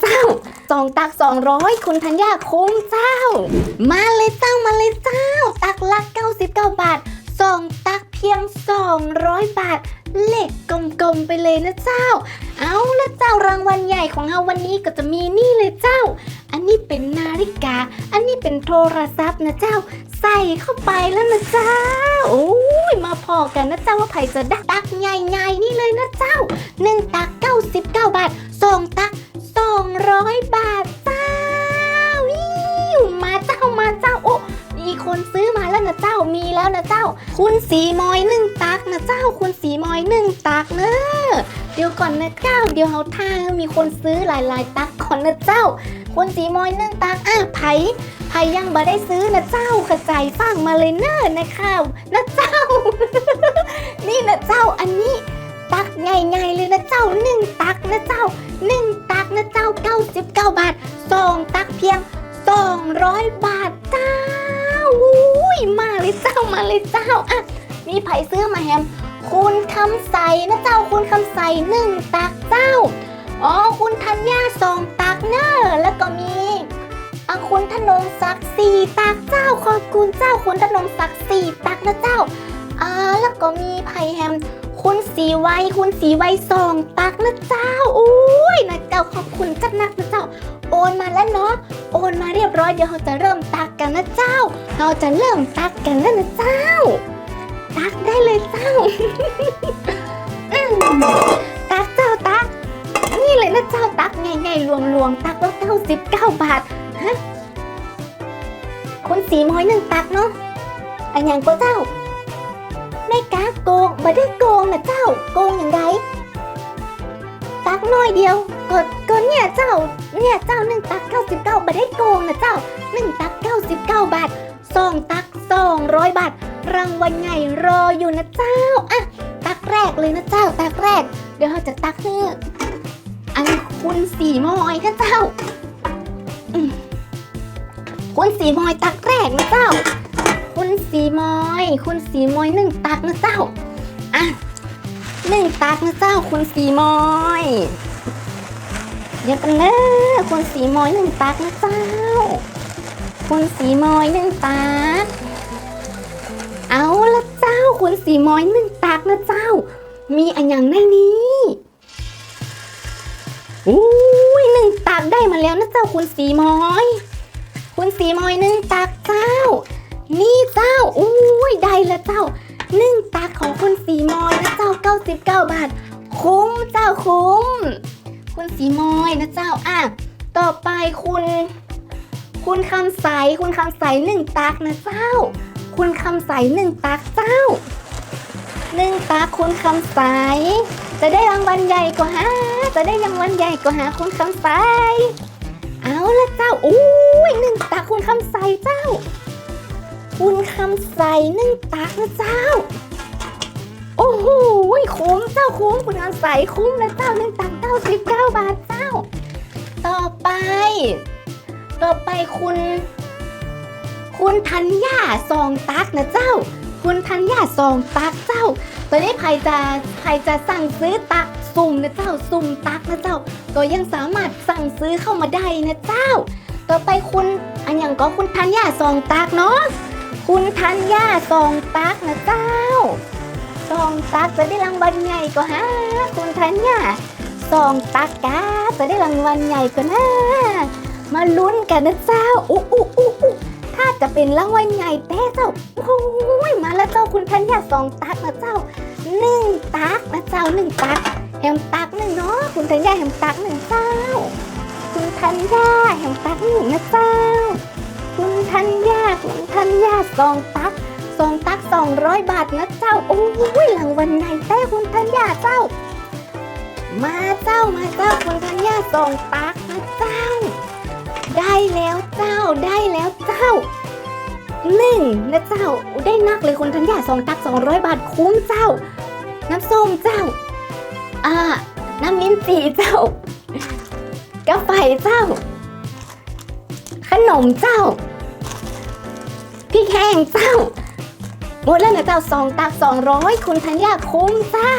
เจ้าสองตักสองร้อยคุณธัญญาคุ้มเจ้า มาเลยเจ้ามาเลยเจ้า ตักละ99บาทสองตักเพียง200บาทเหล็กกลมๆไปเลยนะเจ้า เอาละเจ้ารางวัลใหญ่ของเราวันนี้ก็จะมีนี่เลยเจ้า อันนี้เป็นนาฬิกา อันนี้เป็นโทรศัพท์นะเจ้า ใส่เข้าไปแล้วนะเจ้า โอ้ยมาพอกันนะเจ้าว่าไผ่จะได้ตักใหญ่ๆนี่เลยนะเจ้าหนึ่งตัก99บาทสองตัก 200 บาทเจ้าวิวมาเจ้ามาเจ้าโอ้มีคนซื้อมาแล้วนะเจ้ามีแล้วนะเจ้า คุณสีมอยหนึ่งตักนะเจ้า คุณสีมอยหนึ่งตักเนอะเดี๋ยวก่อนนะเจ้า เดี๋ยวเขาท่ามีคนซื้อหลาย ๆ ตักก่อนนะเจ้า คุณสีมอยหนึ่งตักอะไผไผยังบ่ได้ซื้อนะเจ้ากระจายฟังมาเลยเนอะนะคะนะเจ้า นี่นะเจ้าอันนี้ตักใหญ่ๆเลยนะเจ้าหนึ่งตักนะเจ้าหนึ่ง นะเจ้า 99 บาทสองตักเพียง 200 บาทเจ้าอุ้ยมาเลยเจ้ามาเลยเจ้าอะมีไผ่ซื้อมาแฮม คุณคำใสนะเจ้าคุณคำใสหนึ่งตักเจ้า อ๋อคุณธัญญาสองตักเนอะแล้วก็มีอะคุณธนงศักดิ์สี่ตักเจ้าขอบคุณเจ้าคุณธนงศักดิ์สี่ตักนะเจ้าอ่าแล้วก็มีไผ่แฮม คุณสีไว้คุณสีไว้สองตักนะเจ้าอุ้ยนะเจ้าขอบคุณจัดนักนะเจ้า โอนมาแล้วเนาะโอนมาเรียบร้อยเดี๋ยวเราจะเริ่มตักกันนะเจ้า เราจะเริ่มตักกันแล้วนะเจ้า ตักได้เลยเจ้าตักเจ้าตัก นี่เลยนะเจ้าตักใหญ่ๆรวมๆตักและเก้าสิบเก้าบาทฮะคุณสีม้อยหนึ่งตักเนาะอันยังก็เจ้า ไม่กล้าโกงม่ได้โกงนะเจ้า โกงอย่างไรตักน้อยเดียวก็ก็เนี่ยเจ้า เนี่ยเจ้าหนึ่งตัก99ไม่ได้โกงนะเจ้าหนึ่งตัก99บเก้าบาทสองตัก200บาท รางวัลใหญ่รออยู่นะเจ้าอะตักแรกเลยนะเจ้า ตักแรก เดี๋ยวเราจะตักให้อันคุณสีมอยนะเจ้าคุณสีมอยตักแรกนะเจ้า คุณสีมอย คุณสีมอยหนึ่งตักนะเจ้าอะหนึ่งตักนะเจ้า คุณสีมอยเดี๋ยวกันนะคุณสีมอยหนึ่งตักนะเจ้า คุณสีมอยหนึ่งตัก เอาละเจ้า คุณสีมอยหนึ่งตักนะเจ้า มีอันอย่างในนี้อุ้ยหนึ่งตักได้มาแล้วนะเจ้าคุณสีมอย คุณสีมอยหนึ่งตักเจ้า นี่เจ้าอุ้ยได้ล้วเจ้าหนึ่งตักของคุณสีมอยนะเจ้า99บาท คุ้มเจ้าคุ้ม คุณสีมอยนะเจ้าอะต่อไปคุณ คุณคำใสคุณคำใสหนึ่งตักนะเจ้า คุณคำใสหนึ่งตักเจ้าหนึ่งตักคุณคำใสจะได้รางวัลใหญ่กว่าฮะจะได้รางวัลใหญ่กว่าฮะคุณคำใสเอาละเจ้าอุ้ยหนึ่งตักคุณคำใสเจ้า คุณคำใสหนึ่งตักนะเจ้า โอ้โหคุ้มเจ้าคุ้มคุณคำใสคุ้มนะเจ้านึ่งตักเก้าสิบเก้าบาทเจ้า ต่อไป ต่อไปคุณ คุณธัญญาซองตักนะเจ้า คุณธัญญาซองตักเจ้าตอนนี้ใครจะใครจะสั่งซื้อตักสุ่มนะเจ้าสุ่มตักนะเจ้า ก็ยังสามารถสั่งซื้อเข้ามาได้นะเจ้า ต่อไปคุณอันอย่างก็คุณธัญญาซองตักเนาะ คุณธัญญาซองตักนะเจ้าซองตักจะได้รางวัลใหญ่ก็ฮะคุณธัญญาซองตักกาจะได้รางวัลใหญ่ก็นะมาลุ้นกันนะเจ้าอู้อู้ถ้าจะเป็นรางวัลใหญ่แต้เจ้าโอ้ยมาแล้วเจ้าคุณธัญญาซองตักนะเจ้าหนึ่งตักนะเจ้าหนึ่งตักแฮมตักหนึ่งเนาะคุณธัญญาแฮมตักหนึ่งเจ้าคุณธัญญาแฮมตักหนึ่งนะเจ้า คุณธัญญาซองตักซองตักสองร้อยบาทนะเจ้า โอ้ยรางวัลใหญ่แต้คุณธัญญาเจ้า มาเจ้ามาเจ้าคุณธัญญาซองตักนะเจ้า ได้แล้วเจ้าได้แล้วเจ้าหนึ่งนะเจ้า ได้นักเลยคุณธัญญาซองตักสองร้อยบาทคุ้มเจ้า น้ำส้มเจ้า อ่า น้ำมิ้นจีเจ้ากาแฟเจ้า ขนมเจ้า พี่แข้งเจ้า หมดแล้วนะเจ้าสองตักสองร้อยคุณธัญญาคุ้มเจ้า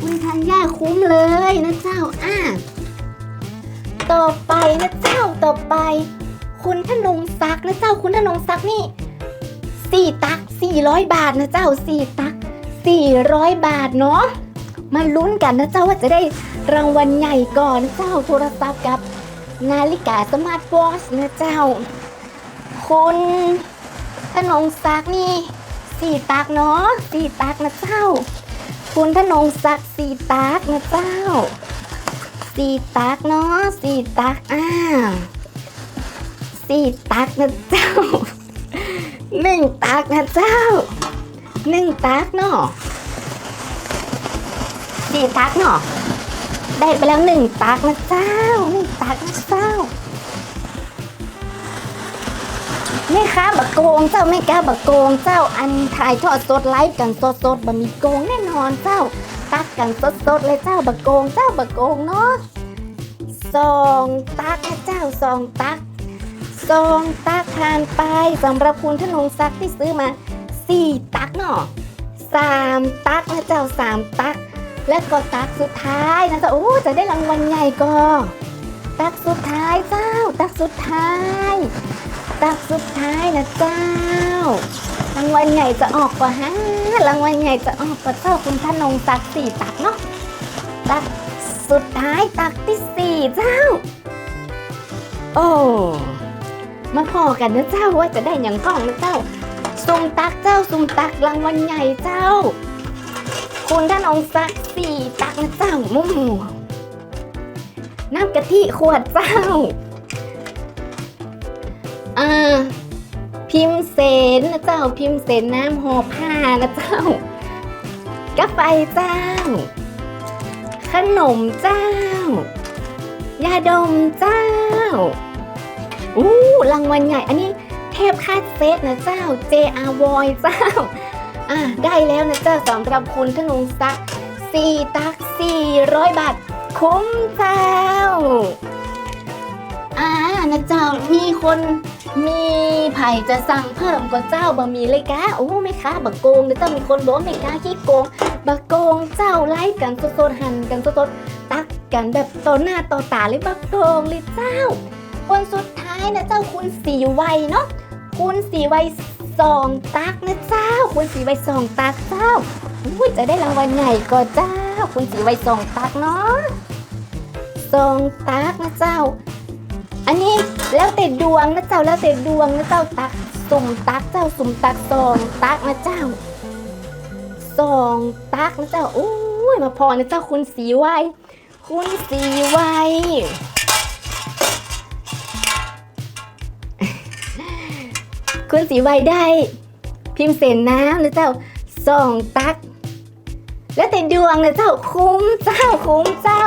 คุณธัญญาคุ้มเลยนะเจ้าอะต่อไปนะเจ้าต่อไป คุณธนงศักดิ์นะเจ้าคุณธนงศักดิ์นี่สี่ตักสี่ร้อยบาทนะเจ้าสี่ตักสี่ร้อยบาทเนาะมาลุ้นกันนะเจ้าว่าจะได้รางวัลใหญ่ก่อนนะเจ้าโทรศัพท์กับนาฬิกาสมาร์ทวอชนะเจ้า คุณธนงศักดิ์นี่สี่ตักเนาะสี่ตักนะเจ้า คุณธนงศักดิ์สี่ตักนะเจ้าสี่ตักเนาะสี่ตักอ่าสี่ตักนะเจ้าหนึ่งตักนะเจ้าหนึ่งตักเนาะสี่ตักเนาะได้ไปแล้วหนึ่งตักนะเจ้าหนึ่งตักนะเจ้า แม่ค้าบักโกงเจ้าแม่ค้าบักโกงเจ้าอันถ่ายทอดสดไลฟ์กันสดสดๆบะมีโกงแน่นอนเจ้า ตักกันสดสดเลยเจ้าบักโกงเจ้าบักโกงเนาะสองตักนะเจ้าสองตักสองตักทานไปสำหรับคุณธนงศักดิ์ที่ซื้อมาสี่ตักเนาะสามตักนะเจ้าสามตัก และก็ตักสุดท้ายนะเจ้าโอ้จะได้รางวัลใหญ่ก็ตักสุดท้ายเจ้า ตักสุดท้าย ตักสุดท้ายนะเจ้า รางวัลใหญ่จะออกกว่าฮะรางวัลใหญ่จะออกกว่าเจ้าคุณธนงศักดิ์สี่ตักเนาะตักสุดท้ายตักที่สี่เจ้า โอ้มาพอกันนะเจ้าว่าจะได้อย่างกล้องนะเจ้าสุ่มตักเจ้าสุ่มตักรางวัลใหญ่เจ้า คุณท่านองศักดิ์สี่ตักนะเจ้ามุ่มน้ำกะทิขวดเจ้า อ่าพิมพ์เสนนะเจ้าพิมพ์เสนน้ำห่อผ้านะเจ้ากาแฟเจ้า ขนมเจ้ายาดมเจ้าอู้รางวัลใหญ่ อันนี้เทพคาดเซตนะเจ้า JR Void เจ้าอะได้แล้วนะเจ้าสำหรับคุณธนงศักดิ์สี่ตักสี่ร้อยบาท คุ้มเจ้าอ่านะเจ้ามีคน มีไผ่จะสั่งเพิ่มกว่าเจ้าบะหมี่เลยกะโอ้ไม่ค้าบักโกงนะเจ้ามีคนบอกไม่กล้าขี้โกงบักโกงเจ้าไล่กันสดๆหั่นกันสดๆตักกันแบบต่อหน้าต่อตาเลยบักโกงเลยเจ้าคนสุดท้ายนะเจ้าคุณสีไวยเนาะคุณสีไวยสองตักนะเจ้า คุณสีไวยสองตักเจ้าอุ้ยจะได้รางวัลใหญ่ก็เจ้า คุณสีไวยสองตักเนาะสองตักนะเจ้า อันนี้แล้วแต่ดวงนะเจ้าแล้วแต่ดวงนะเจ้าตักสุ่มตักเจ้าสุ่มตักสองตักนะเจ้าสองตักนะเจ้าโอ้ยมาพอนะเจ้าคุณสีไวคุณสีไวคุณสีไวได้ พิมพ์เสนน้ำนะเจ้าสองตัก แล้วแต่ดวงนะเจ้าคุ้มเจ้าคุ้มเจ้า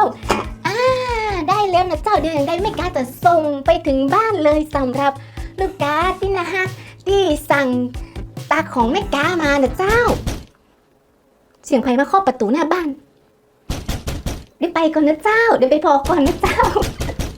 แล้วนะเจ้าเดี๋ยวยังได้ไม่กล้าจะส่งไปถึงบ้านเลยสำหรับลูกค้าที่นะฮะที่สั่งตักของแม่กามานะเจ้า เสียงใครมาเคาะประตูหน้าบ้านเดี๋ยวไปก่อนนะเจ้าเดี๋ยวไปพอก่อนนะเจ้า